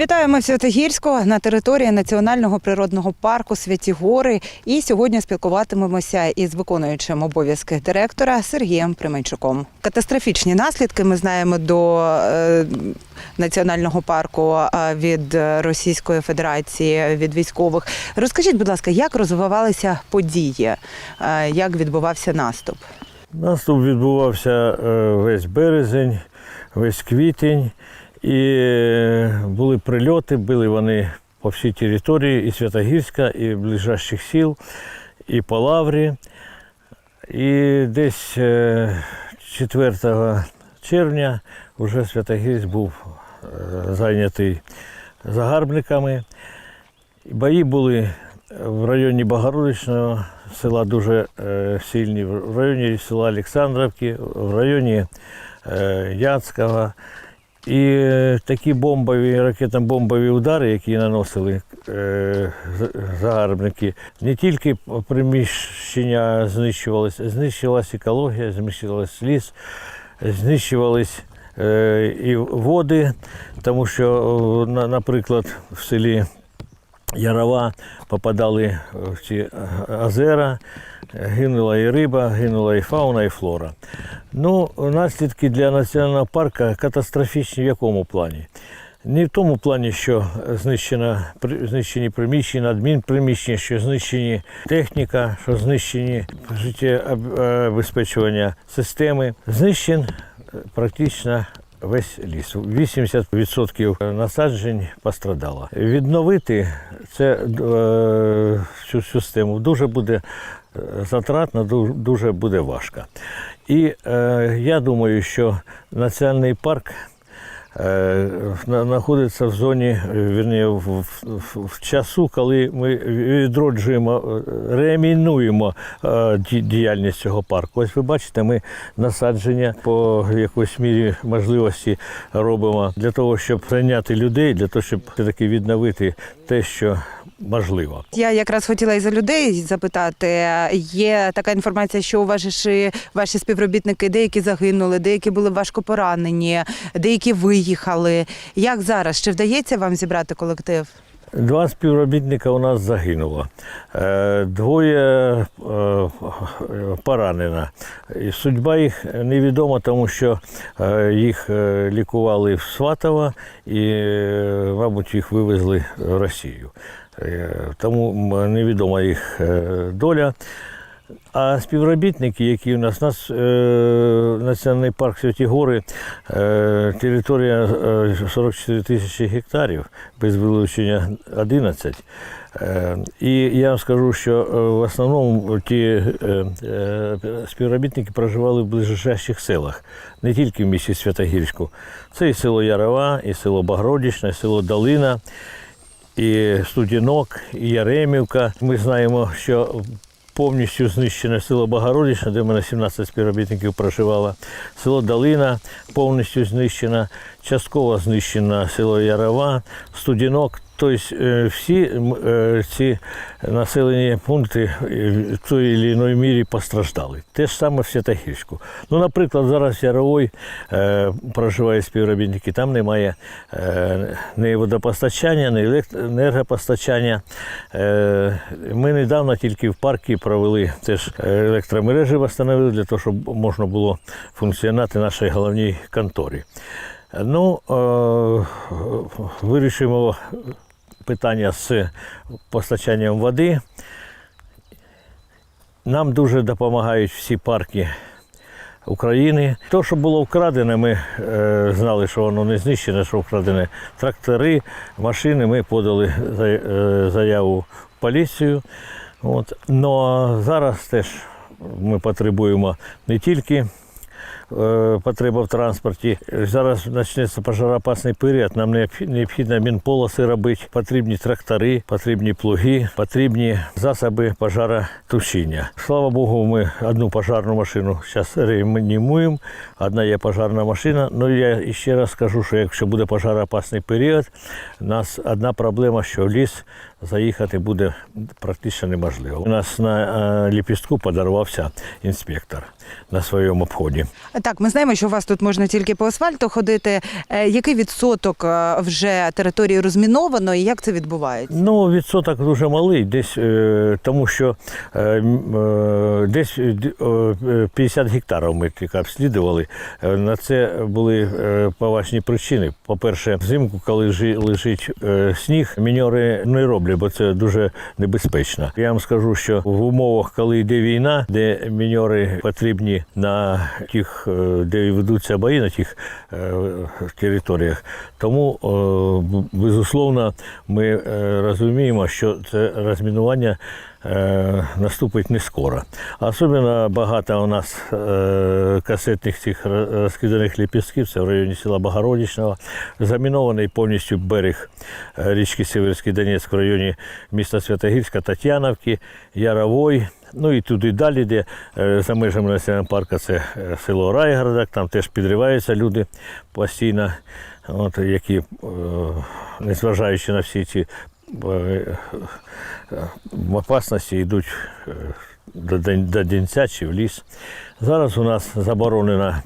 Вітаємо в Святогірську на території Національного природного парку Святі Гори. І сьогодні спілкуватимемося із виконуючим обов'язки директора Сергієм Применчуком. Катастрофічні наслідки ми знаємо до е, національного парку е, від Російської Федерації від військових. Розкажіть, будь ласка, як розвивалися події, Е, як відбувався наступ? Наступ відбувався весь березень, весь квітень, і е, були прильоти, били вони по всій території і Святогірська, і ближайших сіл, і по Лаврі. І десь е, 4 червня вже Святогірськ був е, зайнятий загарбниками. Бої були в районі Богородичного села дуже е, сильні, в районі села Олександровки, в районі е, Яцького. І е, такі бомбові, ракетно-бомбові удари, які наносили е, загарбники, не тільки приміщення знищувалися, знищувалася екологія, знищувався ліс, знищувались е, і води, тому що, наприклад, в селі Ярова попадали в ці озера, гинула і риба, гинула і фауна, і флора. Ну, наслідки для національного парку катастрофічні в якому плані? Не в тому плані, що знищено, знищені приміщення, адмінприміщення, що знищені техніка, що знищені життєобезпечування системи. Знищен е, практично весь ліс. 80% насаджень пострадало. Відновити це, е, цю систему дуже буде е, затратно, дуже буде важко. І е, я думаю, що національний парк е, знаходиться в зоні, е, вірні, в, в, в- часу, коли ми відроджуємо, е, реамінуємо е, діяльність цього парку. Ось ви бачите, ми насадження по якоїсь мірі можливості робимо для того, щоб прийняти людей, для того, щоб все-таки відновити те, що можливо. Я якраз хотіла і за людей запитати. Є така інформація, що у ваші, ваші співробітники деякі загинули, деякі були важко поранені, деякі виїхали. Як зараз? Чи вдається вам зібрати колектив? Два співробітника у нас загинуло, Е, двоє е, поранено. Судьба їх невідома, тому що е, їх лікували в Сватово і, мабуть, їх вивезли в Росію. Тому невідома їх доля. А співробітники, які у нас, у нас е, Національний парк Святі Гори, е, територія е, 44 тисячі гектарів, без вилучення 11. Е, і я вам скажу, що е, в основному ті е, е, співробітники проживали в ближайших селах, не тільки в місті Святогірську. Це і село Ярова, і село Багродічне, і село Долина і Студінок, і Яремівка. Ми знаємо, що повністю знищене село Богородичне, де в мене 17 співробітників проживало. Село Долина повністю знищено, частково знищено село Ярова, Студінок. Тобто е, всі е, ці населені пункти е, в тій чи іншій мірі постраждали. Те ж саме в Святогірську. Ну, наприклад, зараз Яровой проживає співробітники, там немає ні водопостачання, ні енергопостачання. Ми недавно тільки в парку провели теж електромережі встановили для того, щоб можна було функціонувати нашій головній конторі. Ну, вирішимо питання з постачанням води. Нам дуже допомагають всі парки України. То, що було вкрадене, ми е, знали, що воно не знищене, що вкрадене трактори, машини. Ми подали е, заяву в поліцію. От. Но зараз теж ми потребуємо не тільки потреба в транспорті. Зараз почнеться пожароопасний період. Нам необхідно мінполоси робити, потрібні трактори, потрібні плуги, потрібні засоби пожаротушіння. Слава Богу, ми одну пожарну машину зараз реанімуємо. Одна є пожарна машина. Ну я ще раз скажу, що якщо буде пожароопасний період, у нас одна проблема, що в ліс заїхати буде практично неможливо. У нас на е, ліпістку подарувався інспектор на своєму обході. Так, ми знаємо, що у вас тут можна тільки по асфальту ходити. Е, Який відсоток е, вже території розміновано і як це відбувається? Ну, відсоток дуже малий, десь е, тому що десь е, д- е, 50 гектарів ми тільки обслідували. На це були поважні причини. По-перше, взимку, коли лежить сніг, міньори не роблять, бо це дуже небезпечно. Я вам скажу, що в умовах, коли йде війна, де міньори потрібні на тих, е, де ведуться бої, на тих е, територіях, тому е, безусловно ми розуміємо, що це розмінування наступить не скоро. Особливо багато у нас касетних цих розкиданих ліпістків, це в районі села Богородичного, замінований повністю берег річки Сіверський Донець в районі міста Святогірська, Тетяновки, Яровой. Ну і туди далі, де е, за межами національного парку це е, село Райгородок, там теж підриваються люди постійно, от, які, е, незважаючи на всі ці опасності, йдуть до, Дінця чи в ліс. Зараз у нас заборонено е,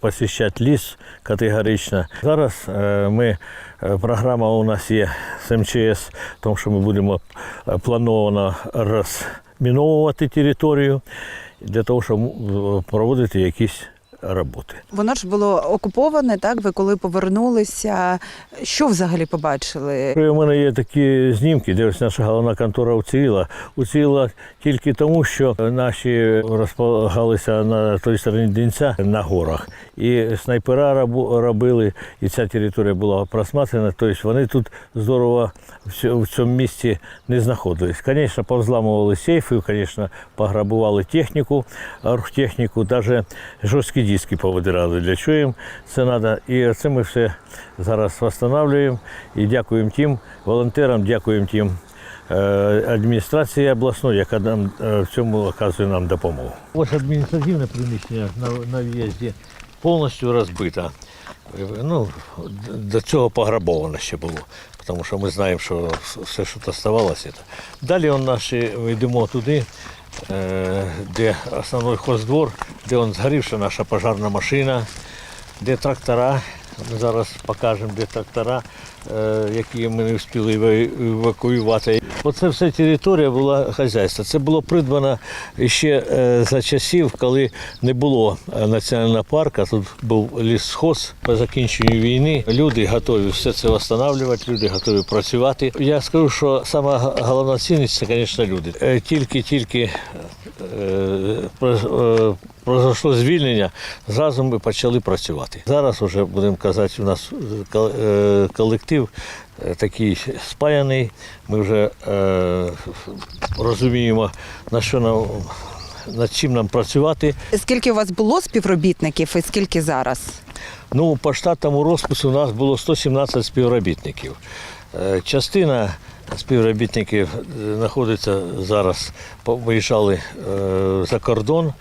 посіщати ліс категорично. Зараз е, ми, е, програма у нас є з МЧС, тому що ми будемо е, плановано розміновувати територію для того, щоб проводити якісь роботи. Воно ж було окуповане, так? Ви коли повернулися, що взагалі побачили? У мене є такі знімки, де ось наша головна контора уціліла. Уціліла тільки тому, що наші розполагалися на той стороні Дінця на горах. І снайпера робили, і ця територія була просматрена. Тобто вони тут здорово в цьому місці не знаходились. Звісно, повзламували сейфи, звісно, пограбували техніку, оргтехніку, навіть жорсткі диски повидирали. Для чого їм це треба? І це ми все зараз встановлюємо і дякуємо тим волонтерам, дякуємо тим е, адміністрації обласної, яка нам е, в цьому оказує нам допомогу. Ось адміністративне приміщення на, на в'їзді повністю розбите. Ну, до цього пограбовано ще було, тому що ми знаємо, що все, що ставалося. Далі он наші, йдемо туди, де основний хоздвор, де он згорівши наша пожарна машина, де трактора. Ми зараз покажемо, де трактора, е, які ми не встигли евакуювати. Оце все територія була хазяйства. Це було придбано ще е, за часів, коли не було е, національного парку. Тут був лісхоз по закінченню війни. Люди готові все це встановлювати, люди готові працювати. Я скажу, що сама головна цінність це, звісно, люди. Тільки-тільки про- Произошло звільнення, зразу ми почали працювати. Зараз вже будемо казати, у нас е, е, колектив е, такий спаяний. Ми вже е, розуміємо, на що нам над чим нам працювати. Скільки у вас було співробітників і скільки зараз? Ну, по штатному розпису у нас було 117 співробітників. Частина співробітників знаходиться зараз, виїжджали за кордон.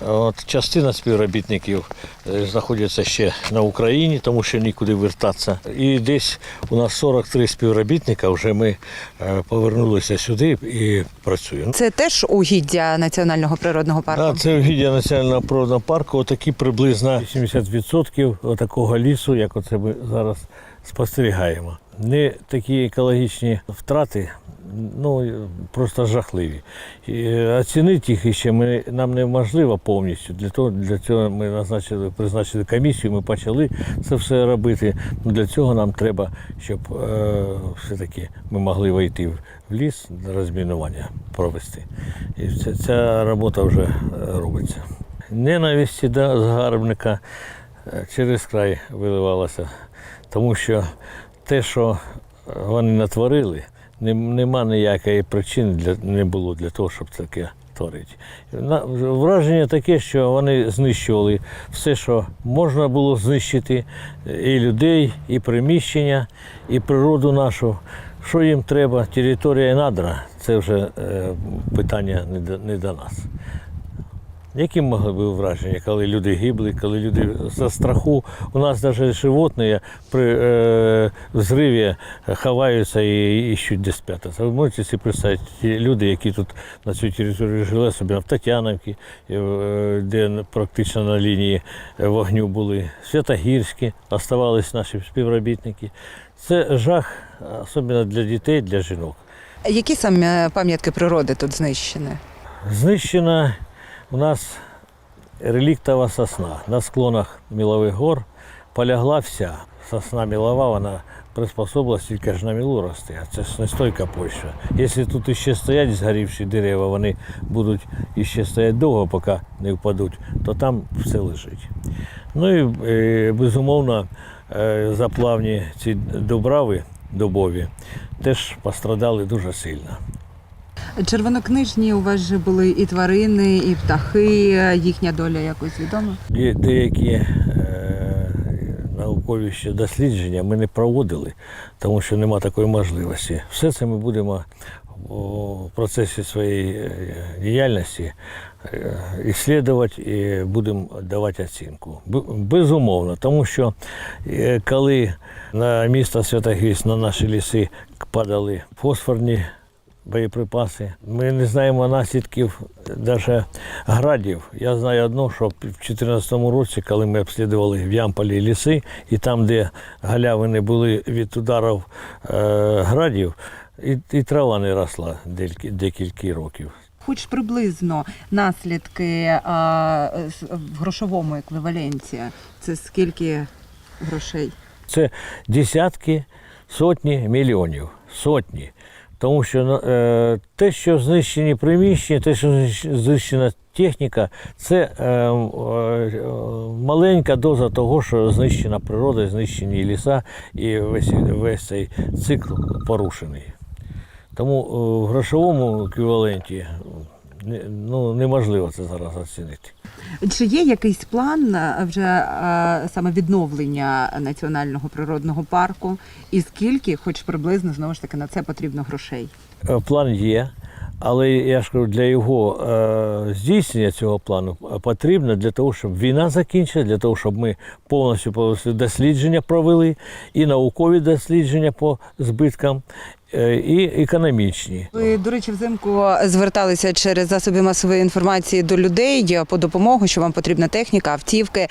От, частина співробітників е, знаходяться ще на Україні, тому що нікуди вертатися. І десь у нас 43 співробітника вже ми е, повернулися сюди і працюємо. Це теж угіддя національного природного парку. А, це угіддя національного природного парку, отакі приблизно 80% такого лісу, як оце ми зараз спостерігаємо. Не такі екологічні втрати, ну просто жахливі. І оцінити їх ще ми, нам неможливо повністю. Для того для цього ми назначили, призначили комісію, ми почали це все робити. Ну, для цього нам треба, щоб е, все-таки ми могли вийти в ліс розмінування провести. І ця, ця робота вже е, робиться. Ненависті до загарбника е, через край виливалася, тому що те, що вони натворили, нема ніякої причини для, не було для того, щоб таке творити. Враження таке, що вони знищували все, що можна було знищити, і людей, і приміщення, і природу нашу. Що їм треба, територія і надра, це вже е, питання не до, не до нас. Які могли б враження, коли люди гибли, коли люди за страху. У нас навіть животні при е, взриві ховаються і іщуть де спрятатися. Ви можете собі представити ті люди, які тут на цій території жили, особливо в Тетяновці, е, де практично на лінії вогню були, Святогірські, оставались наші співробітники. Це жах, особливо для дітей, для жінок. Які саме пам'ятки природи тут знищені? Знищена у нас реліктова сосна. На склонах мілових гор полягла вся. Сосна мілова, вона приспособилась тільки ж на мілу рости, а це ж почва. Якщо тут іще стоять згорівші дерева, вони будуть іще стояти довго, поки не впадуть, то там все лежить. Ну і е, безумовно е, заплавні ці дубрави дубові теж пострадали дуже сильно. Червонокнижні у вас же були і тварини, і птахи. Їхня доля якось відома. Деякі е, наукові ще дослідження ми не проводили, тому що нема такої можливості. Все це ми будемо у процесі своєї е, діяльності е, іслідувати і будемо давати оцінку. Безумовно, тому що е, коли на місто Святогірськ, на наші ліси падали фосфорні боєприпаси. Ми не знаємо наслідків навіть градів. Я знаю одно, що в 2014 році, коли ми обслідували в Ямполі ліси, і там, де галявини були від ударів е, градів, і, і трава не росла декілька, років. Хоч приблизно наслідки а, в грошовому еквіваленті. Це скільки грошей? Це десятки, сотні мільйонів. Сотні. Тому що ну, е, те, що знищені приміщення, те, що знищена техніка, це е, е, маленька доза того, що знищена природа, знищені ліса і весь, весь цей цикл порушений. Тому е, в грошовому еквіваленті ну, неможливо це зараз оцінити. Чи є якийсь план вже а, саме відновлення національного природного парку? І скільки, хоч приблизно, знову ж таки, на це потрібно грошей? Е, План є, але я ж кажу, для його е, здійснення цього плану потрібно для того, щоб війна закінчилась, для того, щоб ми повністю дослідження провели, і наукові дослідження по збиткам, е, і економічні. Ви, до речі, взимку зверталися через засоби масової інформації до людей по допомогу, що вам потрібна техніка, автівки.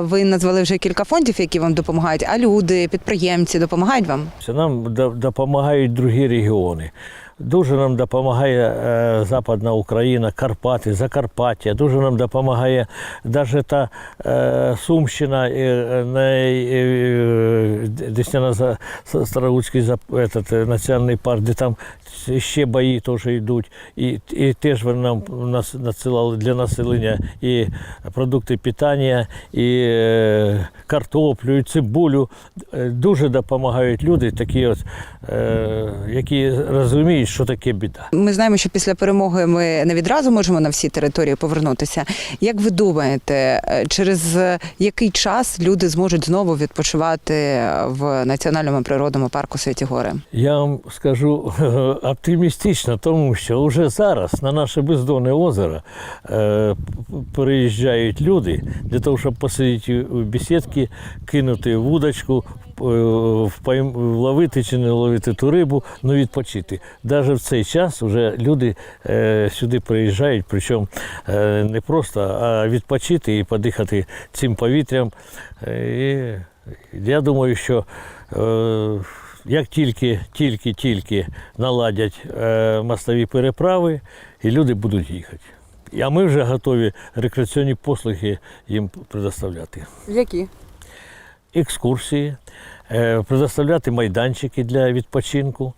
Ви назвали вже кілька фондів, які вам допомагають. А люди, підприємці допомагають вам? Нам допомагають другі регіони. Дуже нам допомагає е, Западна Україна, Карпати, Закарпаття. Дуже нам допомагає навіть та е, Сумщина, е, най- за С- Старогуцький зап- этот, е, національний парк, де там ще бої теж йдуть. І, і теж вони нам надсилали для населення і продукти питання, і картоплю, і цибулю. Дуже допомагають люди, такі от, які розуміють, що таке біда. Ми знаємо, що після перемоги ми не відразу можемо на всі території повернутися. Як ви думаєте, е, через який час люди зможуть знову відпочивати в національному природному парку Святі Гори? Я вам скажу оптимістично, тому що вже зараз на наше бездонне озеро е, переїжджають люди для того, щоб посидіти у бесідки, кинути вудочку, е, вловити чи не ловити ту рибу, ну відпочити. Навіть в цей час вже люди е, сюди приїжджають, причому е, не просто, а відпочити і подихати цим повітрям. І я думаю, що як тільки, тільки, тільки наладять мостові переправи, і люди будуть їхати. А ми вже готові рекреаційні послуги їм предоставляти. Які? Екскурсії, е, предоставляти майданчики для відпочинку.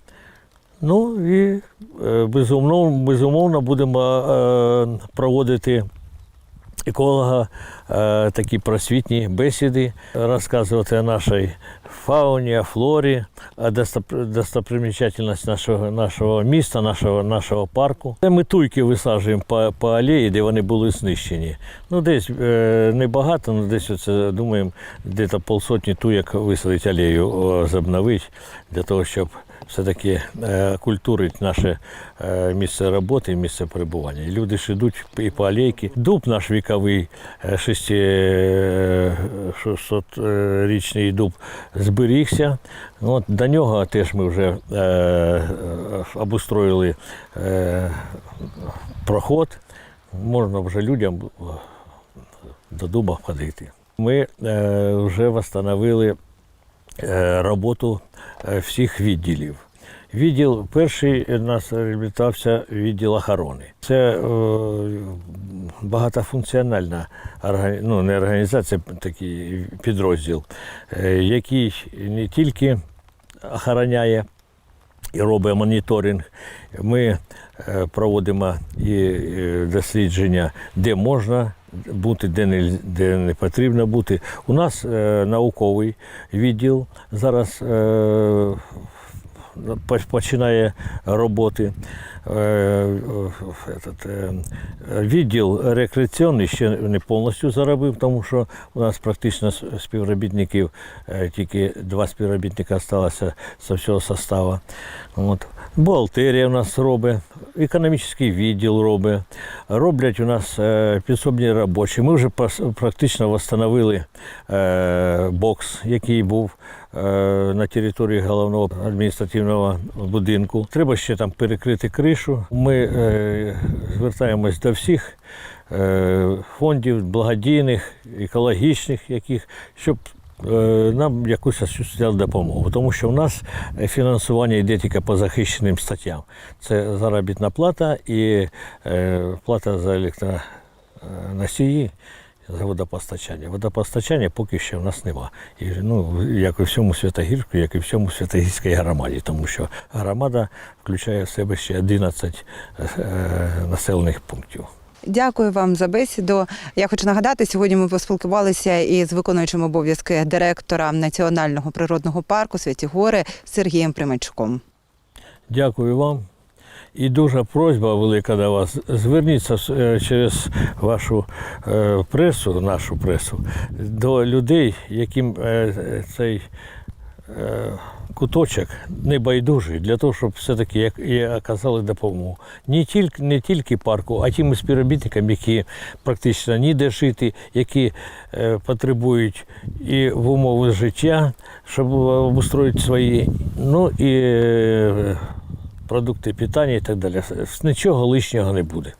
Ну і е, безумовно, безумовно будемо е, проводити еколога е, такі просвітні бесіди, розказувати о нашій фауні, о флорі, о достоп- достопримічательність нашого, нашого міста, нашого, нашого парку. Ми туйки висаджуємо по, по алеї, де вони були знищені. Ну, десь е, небагато, ну десь оце, думаємо, десь полсотні туєк висадити алею, о, забновити, для того, щоб все-таки е, культурить наше е, місце роботи місце перебування. Люди ж йдуть і по алейки. Дуб наш віковий, 600-річний дуб зберігся. От, до нього теж ми вже е, е, обустроїли е, проход. Можна вже людям до дуба ходити. Ми е, вже встановили е, роботу е, всіх відділів. Відділ перший нас реабілітувався відділ охорони. Це е, багатофункціональна ну, не організація, такий підрозділ, е, який не тільки охороняє і робить моніторинг. Ми е, проводимо і е, дослідження, де можна бути, де не, де не потрібно бути. У нас е, науковий відділ зараз починає роботи. Е, е, Відділ рекреаційний ще не повністю заробив, тому що у нас практично співробітників е, тільки два співробітника залишилося з всього составу. От. Бухгалтерія у нас робить, економічний відділ робить, роблять у нас е, підсобні робочі. Ми вже практично встановили е, бокс, який був е, на території головного адміністративного будинку. Треба ще там перекрити кришу. Ми е, звертаємось до всіх фондів благодійних, екологічних, яких, щоб нам якусь осуществляли допомогу. Тому що в нас е, фінансування йде тільки по захищеним статтям. Це заробітна плата і е, плата за електроносії. За водопостачання. Водопостачання поки що в нас нема. І, ну, як і всьому Святогірську, як і всьому Святогірській громаді, тому що громада включає в себе ще 11 е, населених пунктів. Дякую вам за бесіду. Я хочу нагадати, сьогодні ми поспілкувалися із виконуючим обов'язки директора Національного природного парку Святі Гори Сергієм Примачуком. Дякую вам. І дуже просьба велика до вас. Зверніться е, через вашу е, пресу, нашу пресу, до людей, яким е, цей куточок не байдужий, для того, щоб все-таки як- і оказали допомогу. Не тільки, не тільки парку, а тим співробітникам, які практично ніде жити, які е, потребують і в умови життя, щоб обустроїти свої, ну і е, продукти питання і так далі. Нічого лишнього не буде.